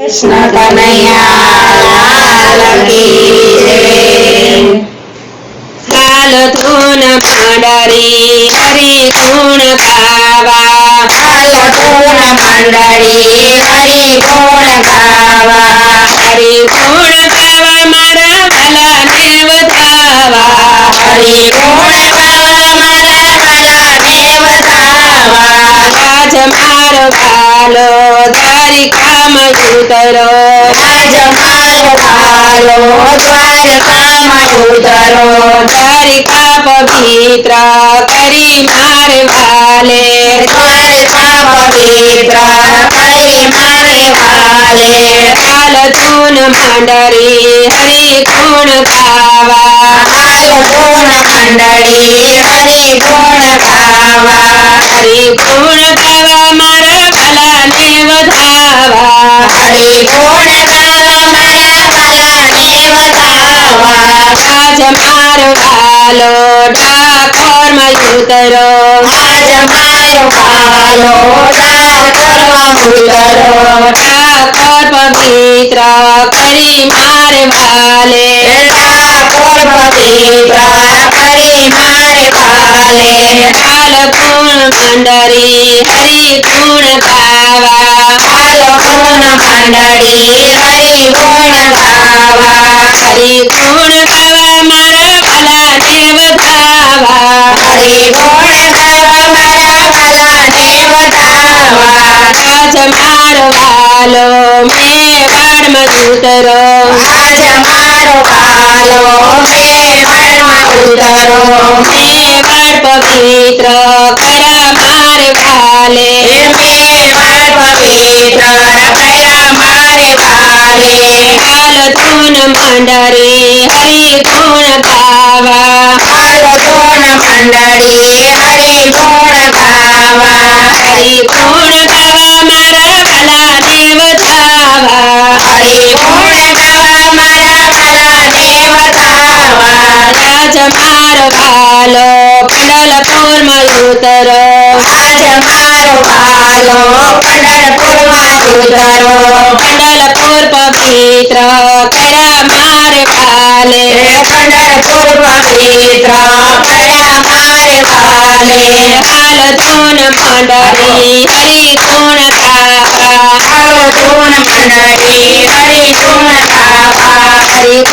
કૃષ્ણ કનૈયા કાલ ધૂન મંડળી હરી ગુણ ગાવા. કાલ ધૂન મંડળી હરી ગુણ ગાવા. હરી ગુણ ગાવા મારા ભલાને વધાવા. હરી ગુણ ઉતરો. આજ મારો ભાલો દ્વારકામાં ઉતરો. દ્વારિકા પવિત્ર કરી માર વાલે. દ્વારકા પવિત્ર કરી માર વાલે. હાલ ધૂન મંડળી હરિ ગુણ ગાવા. હાલ ધૂન મંડળી હરિ ગુણ ગાવા. હરિ ગુણ ગાવા મારા ભલાને વધાવા. ગાવા મારા મારો વાલો ડાકોરમાં ઉતરો આજ મારો ભાલો ડાકોરમાં ઉતરો ડાકોર પવિત્ર કરી મારે વાલે ડાકોર પવિત્ર કરી મારે વાલે હાલ ગુણ મંડરી હરી ગુણ ગાવા હાલ ગુણ મંડળી હરિ ગુણ ગાવા હરિ ગુણ ગાવા મારા ભલાને વધાવા હરિ ગુણ ગાવા મારા ભલાને વધાવા રાજ મારો વાલો મેવાડમાં ઉતરો આજ મારો ભાલો મેવાડમાં ઉતરો મેવાડ પવિત્ર ધૂન મંડરી હરિ ગુણ ગાવા હાલ ગુણ મંડળી હરિ ગુણ ગાવા હરિ ગુણ ગાવા મારા ભલાને વધાવા હરિ ગુણ ગાવા મારા ભલાને વધાવા રાજ મારો વાલો પંડલપુરમાં ઉતરો આજ મારો ભાલો પંઢરપુરમાં ઉતરો પંડલપુર પવિત્ર કરા મારે વાલે પંઢરપુર પવિત્ર કયા મારે વાલે હાલ ધૂન મંડળી હરિ ગુણ ગાવા હાલ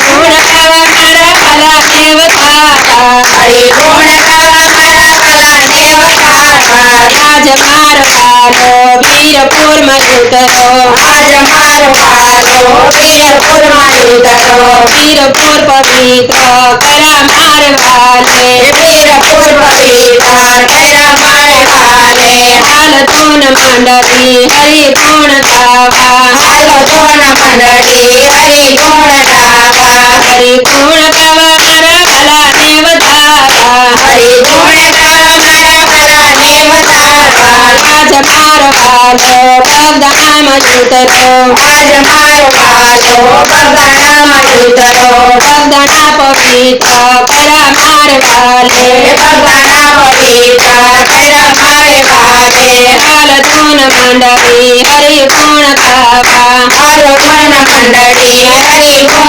ભાલો વીરપુરમાં ઉતરો વીરપુર પવિત્ર કરા મારે વાલે વીરપુર પવિત્ર કયા મારે વાલે હાલ ધૂન મંડળી હરિ ગુણ ગાવા હાલ ગુણ મંડળી હરિ ગુણ ગાવા હરિ ગુણ ગાવા મારા ભલાને વધાવા રાજ મારો વાલો પગદાણામાં ઉતરો આજ મારો ભાલો બગડામાં ઉતરો પગદાણા પવિત્ર કરા મારે વાલે બગડા પવિત્ર કયા મારે વાલે હાલ ધૂન મંડળી હરિ ગુણ ગાવા હાલ ગુણ મંડળી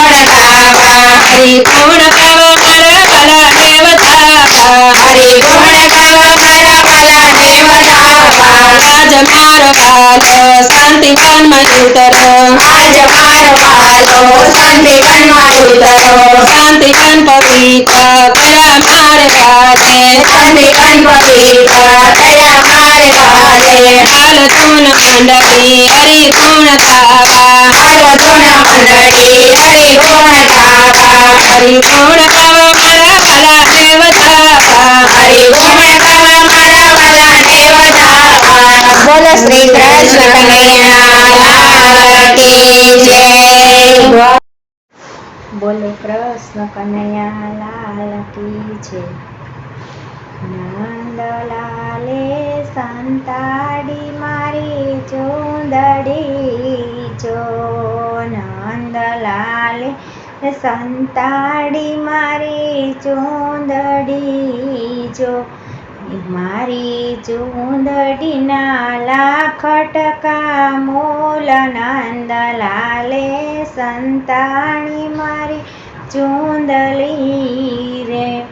મારો વાલો શાંતિ વનમાં ઉતરો આજ મારો ભાલો શાંતિવનમાં ઉતરો શાંતિવન પવિત્ર કરા મારે વાલે શાંતિવન પવિત્ર કયા મારે વાલે હાલ ધૂન મંડળી હરી ગુણ ગાવા હાલ ગુણ મંડળી હરી ગુણ ગાવા હરી ગુણ ગાવા મારા ભલાને બોલે કૃષ્ણ કનૈયા લાલ કી છે. નંદલાલે સંતાડી મારી ચોંદડી જો. નંદલાલે સંતાડી મારી ચોંદડી જો. મારી ચૂંદડીના લાખ ટકા મોલ નંદલાલે સંતાણી મારી ચુંદલી રે.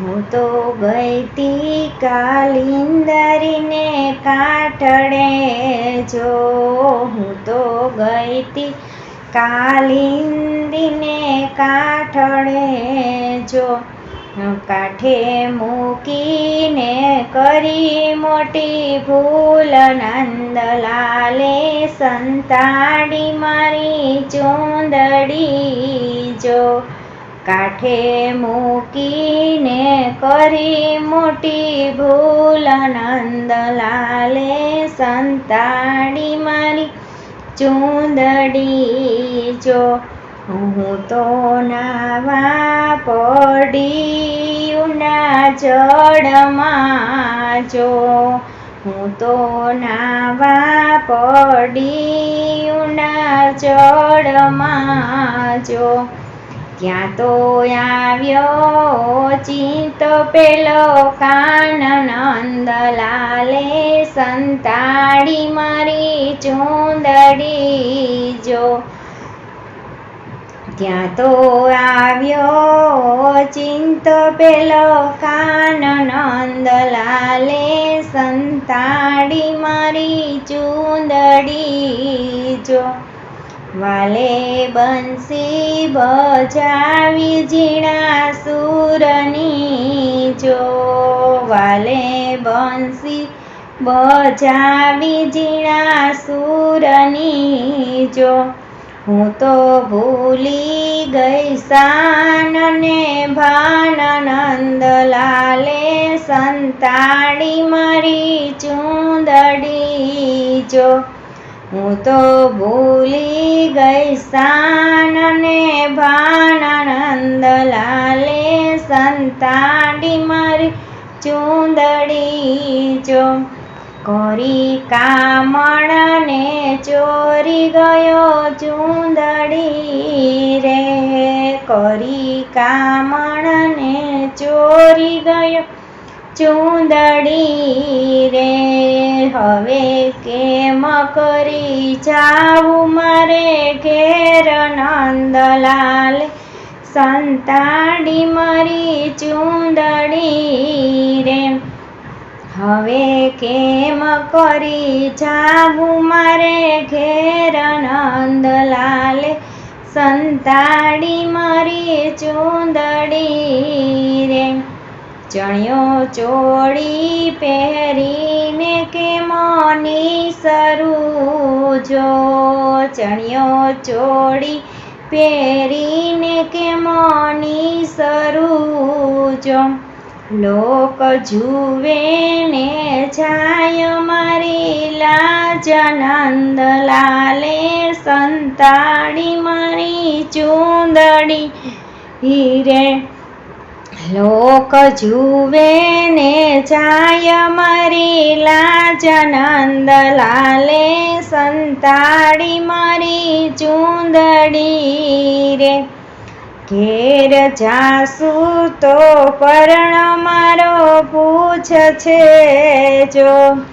હું તો ગઈતી કાલિંદરીને કાઠડે જો. હું તો ગઈતી કાલિંદીને કાઠડે જો. કાઠે મૂકીને કરી મોટી ભૂલ, નંદલાલે સંતાડી મારી ચૂંદડી. જો કાઠે મૂકીને કરી મોટી ભૂલ, નંદલાલે સંતાડી મારી ચૂંદડી. જો હું તો નાવા પડી ઉના જળમાં જો. હું તો નાવા પડી ઉના જળમાં જો. ત્યાં તો આવ્યો ચિંત પેલો કાન નંદલાલે સંતાડી મારી ચૂંદડી જો. ત્યાં તો આવ્યો ચિંત પેલો કાન નંદલાલે સંતાડી મારી ચૂંદડી જો. વાલે બંસી બજાવી ઝીણા સુરની જો. વાલે બંસી બજાવી ઝીણા સુરની જો. હું તો ભૂલી ગઈ સાનને ભાન નંદલાલે સંતાડી મારી ચૂંદડી જો. હું તો ભૂલી ગઈ સાનને ભાન નંદલાલે સંતાડી મારી ચૂંદડી જો. કોરી કામણને ચોરી ગયો ચૂંદડી રે. કરી કામણને ચોરી ગયો ચૂંદડી રે. હવે કેમ કરી જાવું મારે ઘેર નંદલાલ? સંતાડી મારી ચૂંદડી રે. હવે કેમ કરી જાવું મારે ઘેર નંદલાલે? સંતાડી મારી ચૂંદડી રે. ચણિયો ચોળી પહેરીને કે મોની સરું જો? ચણિયો ચોળી પહેરીને કે મોની સરું જો? લોક જુવે ને જાય મારી લાજ નંદલાલે સંતાડી મારી ચૂંદડી. હીરે, લોક જુવે ને જાય મારી લાજ નંદલાલે સંતાડી મારી ચૂંદડી રે. ઘેર જાસુ તો પર્ણ મારો પૂછ છે જો.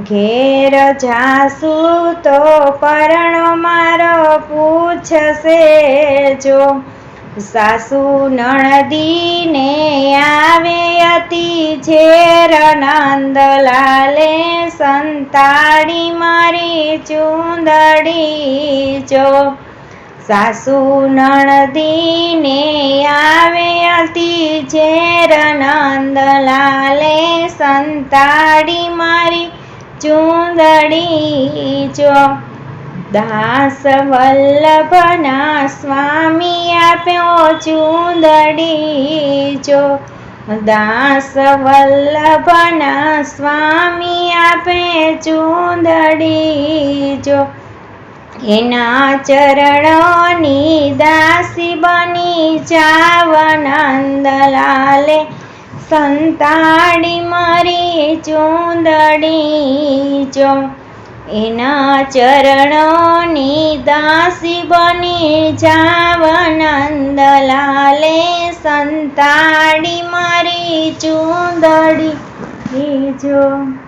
ઘેર જાસુ તો પર્ણ મારો પૂછશે જો. સાસુ નણદીને આવે અતિ ઝેર નંદલાલે સંતાડી મારી ચૂંદડી જો. સાસુ નણદીને આવે અતિ ઝેર નંદલાલે સંતાડી મારી ચૂંદડી જો. દાસ વલ્લભના સ્વામી આપ્યો ચૂંદડી જો. દાસ વલ્લભના સ્વામી આપે ચૂંદડી જો. એના ચરણોની દાસી બની જાવનંદલાલે. સંતાડી મારી ચૂંદડી જો. એના ચરણોની દાસી બની જાવનંદલાલે. સંતાડી મારી ચૂંદડી રાખીજો